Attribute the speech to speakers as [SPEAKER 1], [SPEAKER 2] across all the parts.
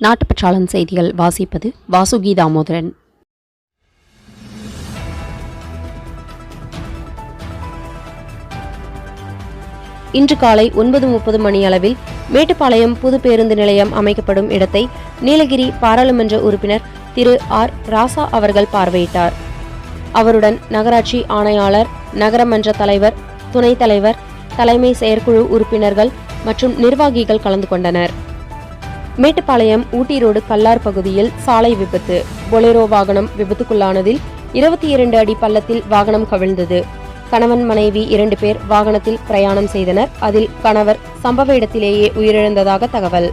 [SPEAKER 1] நாட்டுப்பற்றாளன் செய்திகள் வாசிப்பது வாசுகி தாமோதரன் இன்று காலை ஒன்பது முப்பது மணி அளவில் மேட்டுப்பாளையம் புது பேருந்து நிலையம் அமைக்கப்படும் இடத்தை நீலகிரி பாராளுமன்ற உறுப்பினர் திரு ஆர் ராசா அவர்கள் பார்வையிட்டார். அவருடன் நகராட்சி ஆணையாளர் நகரமன்ற தலைவர் துணைத் தலைவர் தலைமை செயற்குழு உறுப்பினர்கள் மற்றும் நிர்வாகிகள் கலந்து கொண்டனர். மேட்டுப்பாளையம் ஊட்டி ரோடு கல்லார் பகுதியில் சாலை விபத்து. பொலேரோ வாகனம் விபத்துக்குள்ளானதில் இருபத்தி இரண்டு அடி பள்ளத்தில் வாகனம் கவிழ்ந்தது. கணவன் மனைவி இரண்டு பேர் வாகனத்தில் பிரயாணம் செய்தனர். அதில் கணவர் சம்பவ இடத்திலேயே உயிரிழந்ததாக தகவல்.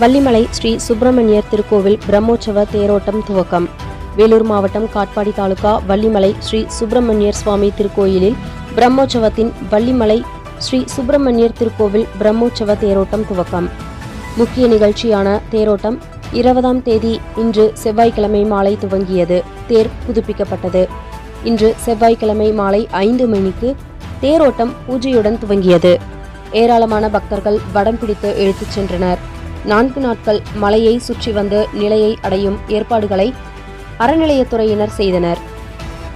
[SPEAKER 1] வள்ளிமலை ஸ்ரீ சுப்பிரமணியர் திருக்கோவில் பிரம்மோற்சவ தேரோட்டம் துவக்கம். வேலூர் மாவட்டம் காட்பாடி தாலுகா வள்ளிமலை ஸ்ரீ சுப்பிரமணியர் சுவாமி திருக்கோயிலில் பிரம்மோற்சவத்தின் வள்ளிமலை ஸ்ரீ சுப்பிரமணியர் திருக்கோவில் பிரம்மோற்சவ தேரோட்டம் துவக்கம். முக்கிய நிகழ்ச்சியான தேரோட்டம் இருபதாம் தேதி இன்று செவ்வாய்க்கிழமை மாலை துவங்கியது. தேர் புதுப்பிக்கப்பட்டது. இன்று செவ்வாய்க்கிழமை மாலை ஐந்து மணிக்கு தேரோட்டம் பூஜையுடன் துவங்கியது. ஏராளமான பக்தர்கள் வடம் பிடித்து இழுத்துச் சென்றனர். நான்கு நாட்கள் மலையை சுற்றி வந்து நிலையை அடையும் ஏற்பாடுகளை அறநிலையத்துறையினர் செய்தனர்.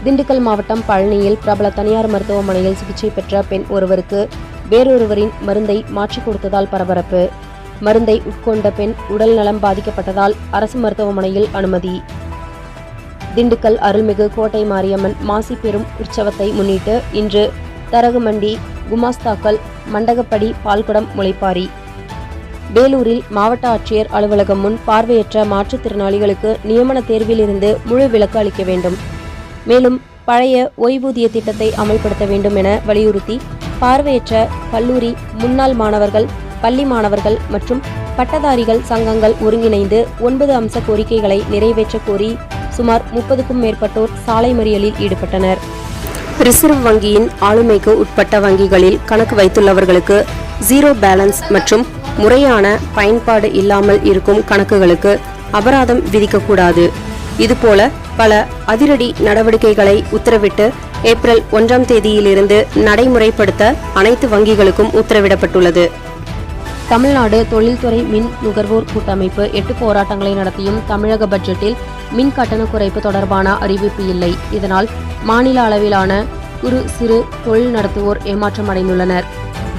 [SPEAKER 1] திண்டுக்கல் மாவட்டம் பழனியில் பிரபல தனியார் மருத்துவமனையில் சிகிச்சை பெற்ற பெண் ஒருவருக்கு வேறொருவரின் மருந்தை மாற்றிக் கொடுத்ததால் பரபரப்பு. மருந்தை உட்கொண்ட பெண் உடல் நலம் பாதிக்கப்பட்டதால் அரசு மருத்துவமனையில் அனுமதி. திண்டுக்கல் அருள்மிகு கோட்டை மாரியம்மன் மாசி பெரும் உற்சவத்தை முன்னிட்டு இன்று தரகுமண்டி குமாஸ்தாக்கல் மண்டகப்படி பால்குடம் முளைப்பாரி வேலூரில் மாவட்ட ஆட்சியர் அலுவலகம் முன் பார்வையற்ற மாற்றுத்திறனாளிகளுக்கு நியமன தேர்வில் இருந்து முழு விலக்கு அளிக்க வேண்டும். மேலும் பழைய ஓய்வூதிய திட்டத்தை அமல்படுத்த வேண்டும் என வலியுறுத்தி பார்வையற்ற கல்லூரி முன்னாள் மாணவர்கள் பள்ளி மாணவர்கள் மற்றும் பட்டதாரிகள் சங்கங்கள் ஒருங்கிணைந்து ஒன்பது அம்ச கோரிக்கைகளை நிறைவேற்றக் கோரி சுமார் முப்பதுக்கும் மேற்பட்டோர் சாலை மறியலில் ஈடுபட்டனர். ரிசர்வ் வங்கியின் ஆளுமைக்கு உட்பட்ட வங்கிகளில் கணக்கு வைத்துள்ளவர்களுக்கு ஜீரோ பேலன்ஸ் மற்றும் முறையான பயன்பாடு இல்லாமல் இருக்கும் கணக்குகளுக்கு அபராதம் விதிக்கக்கூடாது. இதுபோல பல அதிரடி நடவடிக்கைகளை உத்தரவிட்டு ஏப்ரல் ஒன்றாம் தேதியிலிருந்து நடைமுறைப்படுத்த அனைத்து வங்கிகளுக்கும் உத்தரவிடப்பட்டுள்ளது. தமிழ்நாடு தொழில்துறை மின் நுகர்வோர் கூட்டமைப்பு எட்டு போராட்டங்களை நடத்தியும் தமிழக பட்ஜெட்டில் மின் கட்டண குறைப்பு தொடர்பான அறிவிப்பு இல்லை. இதனால் மாநில அளவிலான குறு சிறு தொழில் நடத்துவோர் ஏமாற்றம் அடைந்துள்ளனர்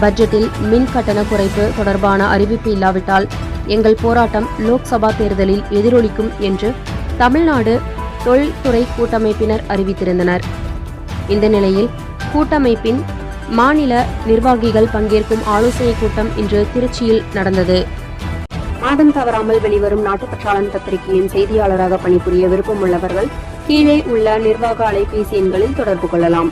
[SPEAKER 1] பட்ஜெட்டில் மின் கட்டண குறைப்பு தொடர்பான அறிவிப்பு இல்லாவிட்டால் எங்கள் போராட்டம் லோக்சபா தேர்தலில் எதிரொலிக்கும் என்று தமிழ்நாடு தொழில்துறை கூட்டமைப்பினர் அறிவித்திருந்தனர். இந்த நிலையில் கூட்டமைப்பின் மாநில நிர்வாகிகள் பங்கேற்கும் ஆலோசனை கூட்டம் இன்று திருச்சியில் நடந்தது. மாதம் தவறாமல் வெளிவரும் நாட்டுப்பற்றாளன் பத்திரிகையின் செய்தியாளராக பணிபுரிய விருப்பமுள்ளவர்கள் கீழே உள்ள நிர்வாக அலைபேசி எண்களில் தொடர்பு கொள்ளலாம்.